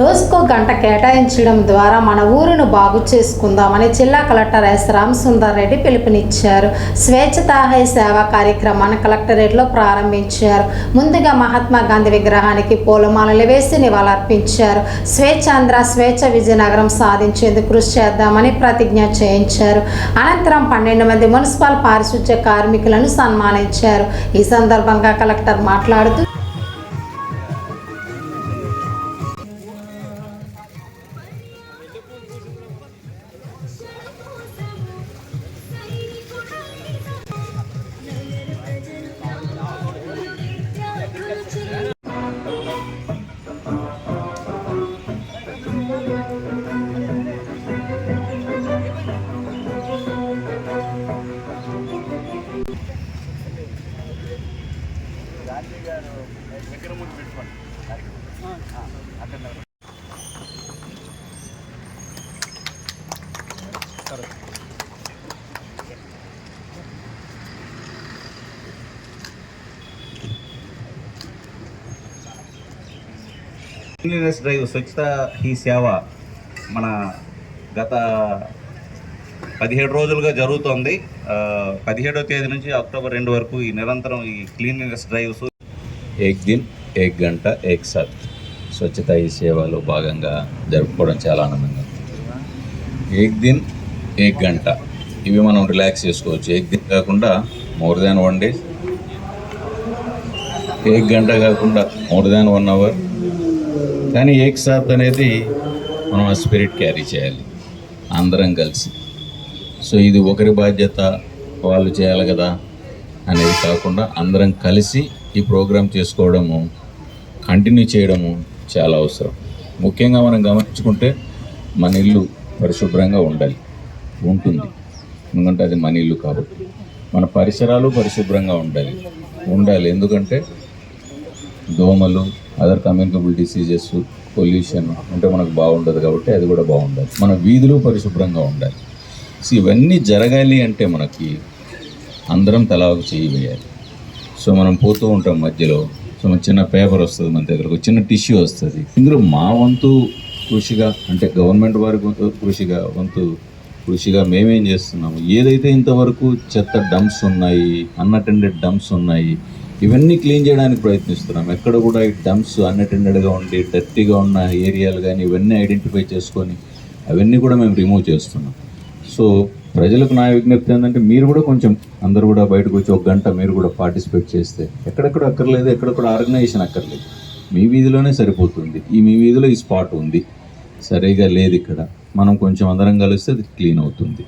రోజుకో గంట కేటాయించడం ద్వారా మన ఊరును బాగు చేసుకుందామని జిల్లా కలెక్టర్ ఎస్ రామసుందర్ రెడ్డి పిలుపునిచ్చారు. స్వేచ్ఛతాహై సేవా కార్యక్రమాన్ని కలెక్టరేట్లో ప్రారంభించారు. ముందుగా మహాత్మా గాంధీ విగ్రహానికి పూలమాలలు వేసి నివాళులర్పించారు. స్వేచ్ఛాంధ్ర స్వేచ్ఛ విజయనగరం సాధించేందుకు కృషి చేద్దామని ప్రతిజ్ఞ చేయించారు. అనంతరం పన్నెండు మంది మున్సిపల్ పారిశుధ్య కార్మికులను సన్మానించారు. ఈ సందర్భంగా కలెక్టర్ మాట్లాడుతూ క్లీనెస్ డ్రైవ్ స్వచ్ఛత హీ సేవ మన గత పదిహేడు రోజులుగా జరుగుతోంది. పదిహేడో తేదీ నుంచి అక్టోబర్ రెండు వరకు ఈ నిరంతరం ఈ క్లీన్లీనెస్ డ్రైవ్స్ ఏక్ దిన్ ఏక్ గంట ఏక్ సత్. స్వచ్ఛత ఈ సేవలో భాగంగా జరుపుకోవడం చాలా ఆనందంగా ఏక్ దిన్ ఏక్ గంట. ఇవి మనం రిలాక్స్ చేసుకోవచ్చు. ఏక్ దిన్ కాకుండా మోర్ దాన్ వన్ డే. ఏక్ గంట కాకుండా మోర్ దాన్ వన్ అవర్. కానీ ఏక్ సాత్ అనేది మనం ఆ స్పిరిట్ క్యారీ చేయాలి. అందరం కలిసి. సో ఇది ఒకరి బాధ్యత వాళ్ళు చేయాలి కదా అనేది కాకుండా అందరం కలిసి ఈ ప్రోగ్రాం చేసుకోవడము కంటిన్యూ చేయడము చాలా అవసరం. ముఖ్యంగా మనం గమనించుకుంటే మన ఇల్లు పరిశుభ్రంగా ఉండాలి ఉంటుంది. ఎందుకంటే అది మన ఇల్లు కాబట్టి. మన పరిసరాలు పరిశుభ్రంగా ఉండాలి ఉండాలి. ఎందుకంటే దోమలు అదర్ కమ్యూనికబుల్ డిసీజెస్ పొల్యూషన్ ఉంటే మనకు బాగుండదు కాబట్టి అది కూడా బాగుండాలి. మన వీధులు పరిశుభ్రంగా ఉండాలి. సో ఇవన్నీ జరగాలి అంటే మనకి అందరం తలాగు ఒక చేయి వేయాలి. సో మనం పోతూ ఉంటాం మధ్యలో. సో మన చిన్న పేపర్ వస్తుంది మన దగ్గరకు చిన్న టిష్యూ వస్తుంది. ఇందులో మా వంతు కృషిగా అంటే గవర్నమెంట్ వారి కృషిగా వంతు కృషిగా మేమేం చేస్తున్నాము? ఏదైతే ఇంతవరకు చెత్త డంప్స్ ఉన్నాయి అన్అటెండెడ్ డంప్స్ ఉన్నాయి ఇవన్నీ క్లీన్ చేయడానికి ప్రయత్నిస్తున్నాం. ఎక్కడ కూడా ఈ డంప్స్ అన్అటెండెడ్గా ఉండి డర్టీగా ఉన్న ఏరియాలు కానీ ఇవన్నీ ఐడెంటిఫై చేసుకొని అవన్నీ కూడా మేము రిమూవ్ చేస్తున్నాం. సో ప్రజలకు నా విజ్ఞప్తి ఏంటంటే మీరు కూడా కొంచెం అందరు కూడా బయటకు వచ్చి ఒక గంట మీరు కూడా పార్టిసిపేట్ చేస్తే ఎక్కడెక్కడ అక్కర్లేదు ఎక్కడెక్కడ ఆర్గనైజేషన్ అక్కర్లేదు. మీ వీధిలోనే సరిపోతుంది. ఈ మీ వీధిలో ఈ స్పాట్ ఉంది. సరిగా లేదు ఇక్కడ. మనం కొంచెం అందరం కలిస్తే అది క్లీన్ అవుతుంది.